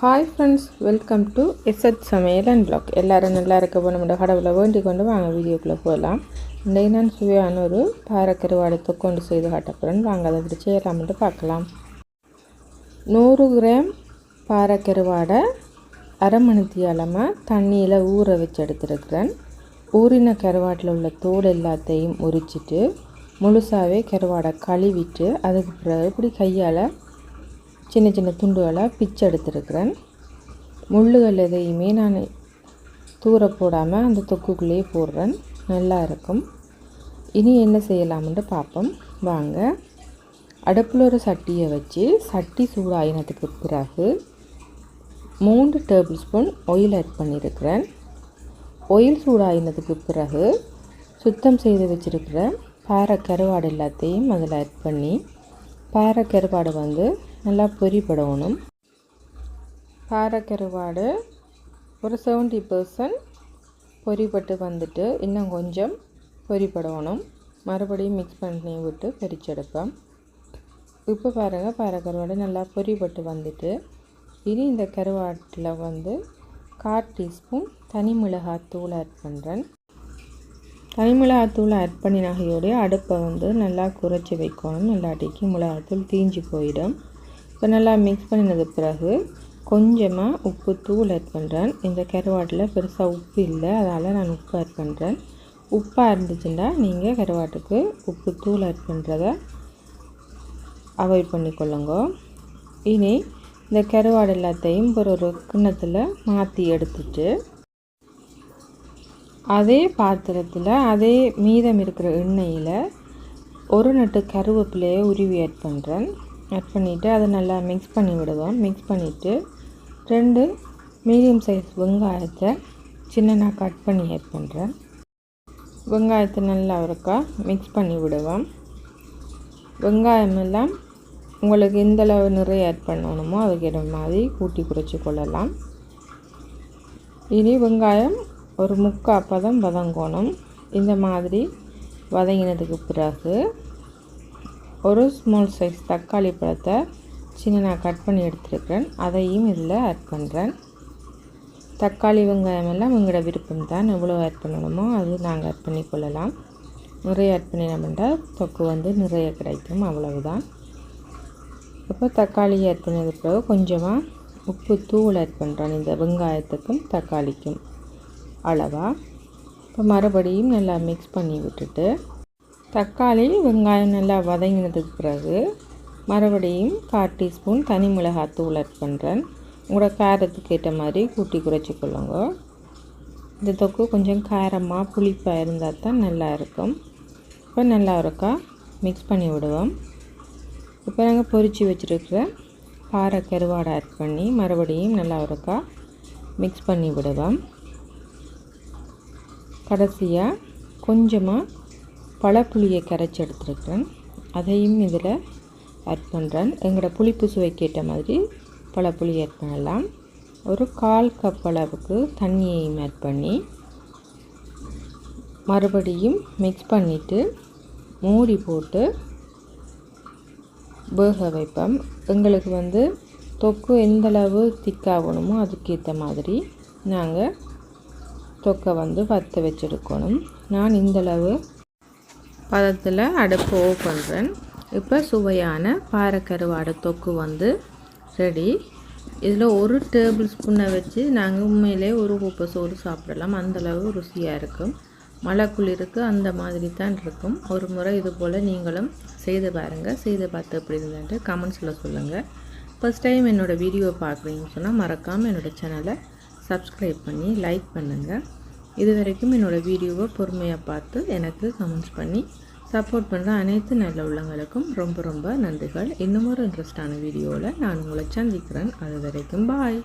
Hi friends welcome to எஸ்எத் சமையல் and black எல்லோரும் நல்லா இருக்க போன நம்ம கடவுளை வேண்டி கொண்டு வாங்க வீடியோக்குள்ளே போகலாம். இன்றைக்கு நான் சுவையான ஒரு பாரக்கருவாடை தொக்கொண்டு செய்து காட்டப்போகிறேன் வாங்க அதை விட செய்யலாம்ட்டு பார்க்கலாம். நூறு கிராம் பாரக்கருவாடை அரை மணித்தி அளமாக தண்ணியில் ஊற வச்சு எடுத்துருக்கிறேன். ஊறின கருவாட்டில் உள்ள தோல் எல்லாத்தையும் உரிச்சிட்டு முழுசாகவே கருவாடை கழுவிட்டு அதுக்கு பிறகு இப்படி கையால் சின்ன சின்ன துண்டுகளாக பிச்சு எடுத்துருக்கிறேன். முள்ளுகள் எதையுமே நான் தூர போடாமல் அந்த தொக்குக்குள்ளேயே போடுறேன். நல்லா இருக்கும். இனி என்ன செய்யலாம்னு பார்ப்போம். வாங்க. அடுப்பில் ஒரு சட்டியை வச்சு சட்டி சூடாயினதுக்கு பிறகு மூன்று டேபிள் ஸ்பூன் ஆயில் ஆட் பண்ணியிருக்கிறேன். ஆயில் சூடாயினதுக்கு பிறகு சுத்தம் செய்து வச்சுருக்கிற பாறை கருவாடு எல்லாத்தையும் அதில் ஆட் பண்ணி பாறை கருவாடு வந்து நல்லா பொரிப்படணும் காரக்கருவாடு ஒரு செவன்ட்டி பர்சன்ட் பொரிப்பட்டு வந்துட்டு இன்னும் கொஞ்சம் பொரிப்படணும் மறுபடியும் மிக்ஸ் பண்ணி விட்டு பொரிச்செடுப்பேன் இப்போ பாருங்கள் பாறைக்கருவாடு நல்லா பொரிப்பட்டு வந்துட்டு இனி இந்த கருவாட்டில் வந்து கால் டீஸ்பூன் தனி மிளகாத்தூள் ஆட் பண்ணுறேன் தனி மிளகாத்தூள் ஆட் பண்ணி அடுப்பை வந்து நல்லா குறைச்சி வைக்கணும். இல்லாட்டிக்கு மிளகாத்தூள் தீஞ்சு போயிடும். இப்போ நல்லா மிக்ஸ் பண்ணினது பிறகு கொஞ்சமாக உப்பு தூள் ஆட் பண்ணுறேன் இந்த கருவாட்டில் பெருசாக உப்பு இல்லை அதனால் நான் உப்பு ஆட் பண்ணுறேன் உப்பாக இருந்துச்சுன்னா நீங்கள் கருவாட்டுக்கு உப்பு தூள் ஆட் பண்ணுறத அவாய்ட் பண்ணிக்கொள்ளுங்க. இனி இந்த கருவாடு எல்லாத்தையும் ஒரு ஒரு கிண்ணத்தில் மாற்றி எடுத்துட்டு அதே பாத்திரத்தில் அதே மீதம் இருக்கிற எண்ணெயில் ஒரு நட்டு கருவேப்பிலையை உருவி ஆட் பண்ணுறேன் ஆட் பண்ணிவிட்டு அதை நல்லா மிக்ஸ் பண்ணி விடுவோம். மிக்ஸ் பண்ணிவிட்டு ரெண்டு மீடியம் சைஸ் வெங்காயத்தை சின்னனாக கட் பண்ணி ஆட் பண்ணுறேன் வெங்காயத்தை நல்லா இருக்கா மிக்ஸ் பண்ணி விடுவோம். வெங்காயம் எல்லாம் உங்களுக்கு எந்த அளவு நிறைய ஆட் பண்ணணுமோ அதுக்கேற்ற மாதிரி கூட்டி குறைச்சி கொள்ளலாம். இனி வெங்காயம் ஒரு முக்கால் பதம் வதங்கணும். இந்த மாதிரி வதங்கினதுக்கு பிறகு ஒரு ஸ்மால் சைஸ் தக்காளி பழத்தை சின்ன நான் கட் பண்ணி எடுத்துருக்கிறேன். அதையும் இதில் ஆட் பண்ணுறேன் தக்காளி வெங்காயம் எல்லாம் உங்களோட விருப்பம் தான். எவ்வளோ ஆட் பண்ணணுமோ அது நாங்கள் ஆட் பண்ணி கொள்ளலாம். நிறைய ஆட் பண்ணினோம்னா தொக்கு வந்து நிறைய கிடைக்கும். அவ்வளவுதான். இப்போ தக்காளி ஆட் பண்ணது பிறகு கொஞ்சமாக உப்பு தூள் ஆட் பண்ணுறேன் இந்த வெங்காயத்துக்கும் தக்காளிக்கும் அளவாக இப்போ மறுபடியும் நல்லா மிக்ஸ் பண்ணி விட்டுட்டு தக்காளி வெங்காயம் நல்லா வதங்கினதுக்கு பிறகு மறுபடியும் கால் டீஸ்பூன் தனி மிளகாத்தூள் ஆட் பண்ணுறேன் உங்களோட காரத்துக்கு ஏற்ற மாதிரி கூட்டி குறைச்சிக்கொள்ளுங்க இந்த தொக்கு கொஞ்சம் காரமாக புளிப்பாக இருந்தால் தான் நல்லா இருக்கும். இப்போ நல்லா இருக்கா மிக்ஸ் பண்ணி விடுவோம். இப்போ நாங்கள் பொறிச்சு வச்சுருக்கிற பாறை கருவாடை ஆட் பண்ணி மறுபடியும் நல்லா இருக்கா மிக்ஸ் பண்ணி விடுவோம். கடைசியாக கொஞ்சமாக பழப்புளியை கரைச்சி எடுத்துருக்கிறேன். அதையும் இதில் ஆட் பண்ணுறேன் எங்களோட புளிப்பு சுவைக்கேற்ற மாதிரி பழப்புளி ஆட் பண்ணலாம். ஒரு கால் கப் அளவுக்கு தண்ணியையும் ஆட் பண்ணி மறுபடியும் மிக்ஸ் பண்ணிவிட்டு மூடி போட்டு வேக வைப்போம். எங்களுக்கு வந்து தொக்கு எந்தளவு திக்காகணுமோ அதுக்கேற்ற மாதிரி நாங்கள் தொக்கை வந்து வற்ற வச்சுருக்கணும். நான் இந்தளவு பதத்தில் அடுப்பு ஓ பண்ணுறேன் இப்போ சுவையான பாறைக்கருவாடை தொக்கு வந்து ரெடி இதில் ஒரு டேபிள் ஸ்பூனை வச்சு நாங்கள் உண்மையிலே ஒரு உப்பு சோறு சாப்பிடலாம். அந்தளவு ருசியாக இருக்கும். மழை குளிருக்கு அந்த மாதிரி தான் இருக்கும். ஒரு முறை இது போல் நீங்களும் செய்து பாருங்கள் செய்து பார்த்து எப்படி இருந்துட்டு கமெண்ட்ஸில் சொல்லுங்கள் ஃபஸ்ட் டைம் என்னோடய வீடியோ பார்க்குறீங்கன்னு சொன்னால் மறக்காமல் என்னோடய சேனலை சப்ஸ்கிரைப் பண்ணி லைக் பண்ணுங்கள் இது வரைக்கும் என்னோடய வீடியோவை பொறுமையாக பார்த்து எனக்கு கமெண்ட்ஸ் பண்ணி சப்போர்ட் பண்ணுற அனைத்து நல்ல உள்ளங்களுக்கும் ரொம்ப ரொம்ப நன்றிகள். இன்னும் ஒரு இன்ட்ரெஸ்டான வீடியோவில் நான் உங்களை சந்திக்கிறேன். அது வரைக்கும் பாய்